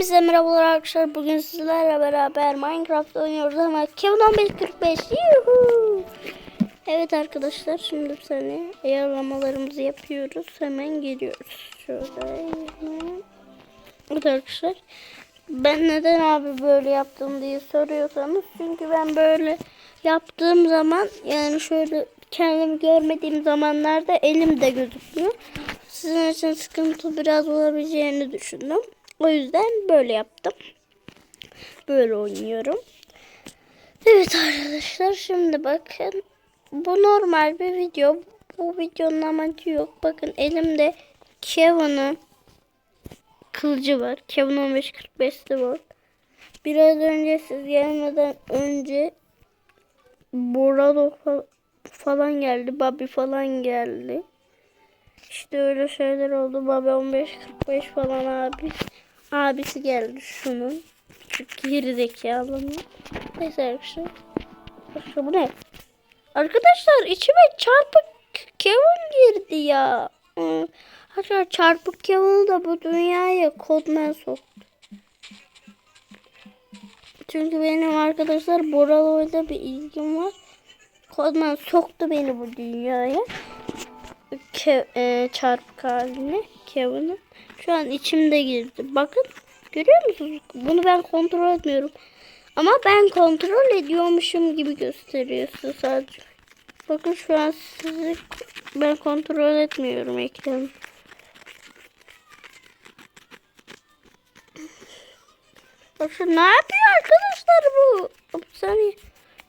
Bize merhabalar arkadaşlar. Bugün sizlerle beraber Minecraft oynuyoruz ama Kevin 1545. Yuhu. Evet arkadaşlar şimdi bir saniye ayarlamalarımızı yapıyoruz. Hemen geliyoruz. Şöyle. Evet arkadaşlar. Ben neden abi böyle yaptım diye soruyorsanız çünkü ben böyle yaptığım zaman yani şöyle kendimi görmediğim zamanlarda elim de gözükmüyor. Sizin için sıkıntı biraz olabileceğini düşündüm. O yüzden böyle yaptım. Böyle oynuyorum. Evet arkadaşlar şimdi bakın. Bu normal bir video. Bu videonun amacı yok. Bakın elimde Kevin'ın kılıcı var. Kevin 1545'te var. Biraz önce siz gelmeden önce Boralo fa- falan geldi. Bobby falan geldi. İşte öyle şeyler oldu. Baba 15-45 falan abi. Abisi geldi şunun. Küçük geri zekalının. Neyse arkadaşlar. Arkadaşlar bu ne? Arkadaşlar içime çarpık Kevin girdi ya. Arkadaşlar çarpık Kevin'i da bu dünyaya kodman soktu. Çünkü benim arkadaşlar Boralo'yla bir ilgim var. Kodman soktu beni bu dünyaya. Ke e, çarpık haline Kevin'in. Şu an içimde girdi. Bakın görüyor musunuz? Bunu ben kontrol etmiyorum. Ama ben kontrol ediyormuşum gibi gösteriyor size sadece. Bakın şu an sizi ben kontrol etmiyorum ekranı. Bakın ne yapıyor arkadaşlar bu? Bir saniye.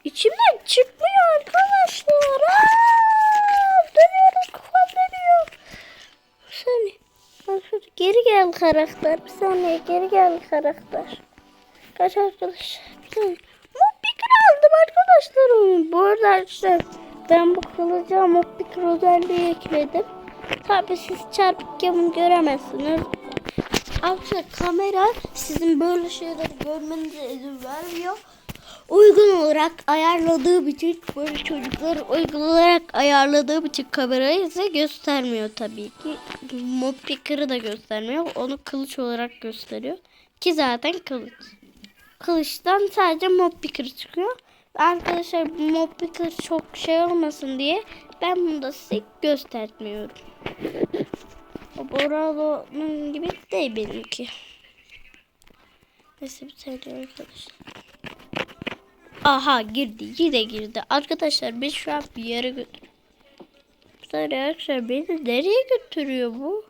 İçimden çıkmıyor arkadaşlar. Aa, geri gel karakter. Bir saniye geri gel karakter. Kaç saniye. Mobpicker aldım arkadaşlar onu. Bu arada arkadaşlar ben bu kılıca Mobpicker özelliği ekledim. Tabi siz çarpıkken göremezsiniz. Arkadaşlar kamera sizin böyle şeyleri görmenize izin vermiyor. Uygun olarak ayarladığım için böyle çocuklar uygun olarak ayarladığım için kamerayı size göstermiyor tabii ki. Mob picker'ı da göstermiyor. Onu kılıç olarak gösteriyor. Ki zaten kılıç. Kılıçtan sadece mob picker çıkıyor. Arkadaşlar mob picker çok şey olmasın diye ben bunu da size göstermiyorum. O Boralo'nun gibi değil benimki. Neyse bir saniye arkadaşlar. Aha girdi. Yine girdi. Arkadaşlar biz şu an bir yere götür. Bir saniye arkadaşlar beni nereye götürüyor bu?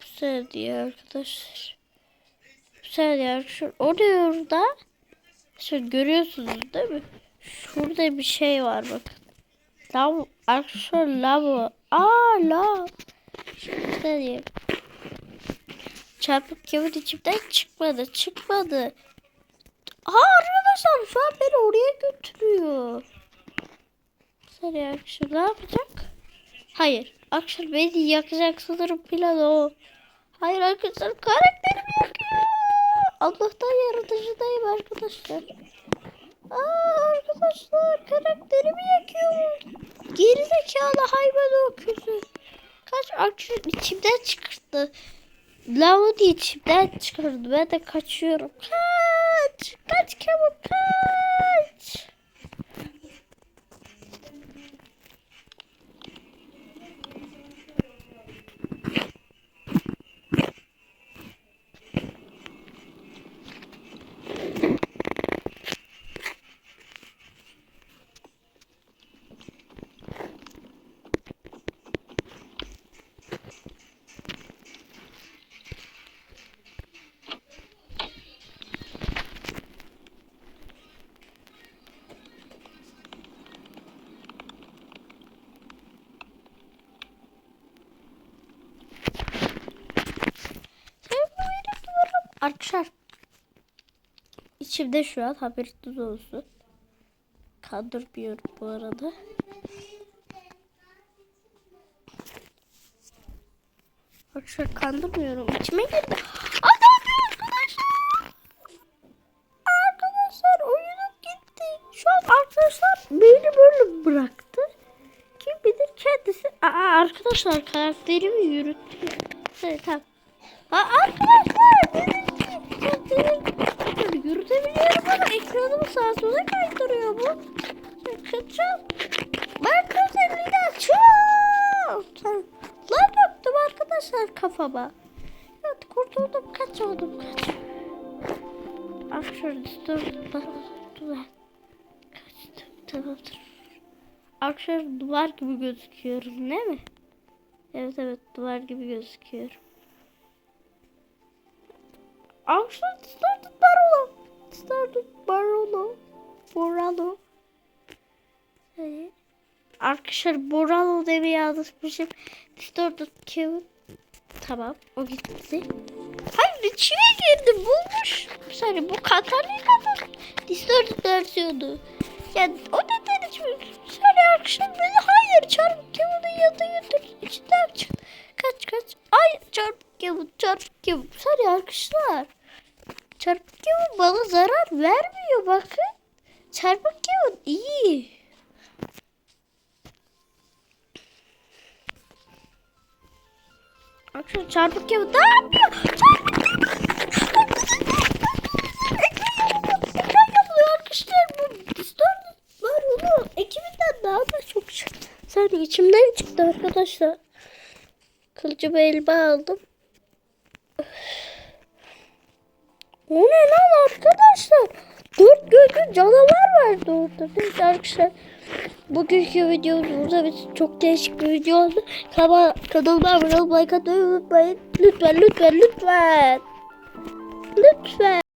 Bir saniye arkadaşlar. Bir saniye arkadaşlar. O orada? Şöyle görüyorsunuz değil mi? Şurada bir şey var bakın. Lav, arkadaşlar lav. Aa lav. Bir saniye. Çarpık kağıt içimden çıkmadı. Çıkmadı. Aa arkadaşlar şu an beni oraya götürüyor. Saniye arkadaşlar ne yapacak? Hayır. Arkadaşlar beni yakacak sanırım plan o. Hayır arkadaşlar karakterimi yakıyor. Allah'tan yaratıcıdayım arkadaşlar. Aa arkadaşlar karakterimi yakıyor. Gerizekalı hayvan o kötü. Kaç arkadaşlar içimden çıkarttı. Lava diye içimden çıkardı. Ben de kaçıyorum. Kaç. Kaç çabuk kaç. Arkadaşlar içimde şu an haberiniz olsun. Kandırmıyorum bu arada. Arkadaşlar kandırmıyorum. İçime girdi. Arkadaşlar. Arkadaşlar oyunum gitti. Şu arkadaşlar beni böyle bıraktı. Kim bilir kendisi. Aa, arkadaşlar karakterimi yürüttü. Evet tamam. Aa, arkadaşlar kontrol yürütebiliyorum ama ekranımı sağa sola kaydırıyor bu. Kaçacağım. Ben 450'de açıyorum. Lan öptüm arkadaşlar kafama. Evet kurtuldum kaç oldum kaç. Abi şöyle dur dur dur. Kaçtım tamamdır. Akşam duvar gibi gözüküyorum değil mi? Evet evet duvar gibi gözüküyorum. Arkadaşlar Stardust Barolo. Stardust Barolo. Boralo. Evet. Arkadaşlar Boralo demeye alışmışım. Stardust Kevin. Tamam o gitti. Hayır içine girdi bulmuş. Sorry bu Katarina Distorted versiyonu. Yani o neden içmiyor? Sorry arkadaşlar beni hayır çarpık Kevin'in yanına götür. İçinden çık. Kaç kaç. Ay çarpık Kevin çarpık Kevin. Sorry arkadaşlar. Çarpık Kevin bana zarar vermiyor bakın. Çarpık Kevin iyi. Arkadaşlar çarpık Kevin ne yapıyor? Çarpık. Sadece içimden çıktı arkadaşlar. Kılıcımı elime aldım. O ne lan arkadaşlar? Dört gözlü canavar vardı orada. Neyse arkadaşlar. Bugünkü videomuz burada bir çok değişik bir video oldu. Kanalıma, kanalıma abone olmayı, unutmayın. Lütfen lütfen lütfen. Lütfen.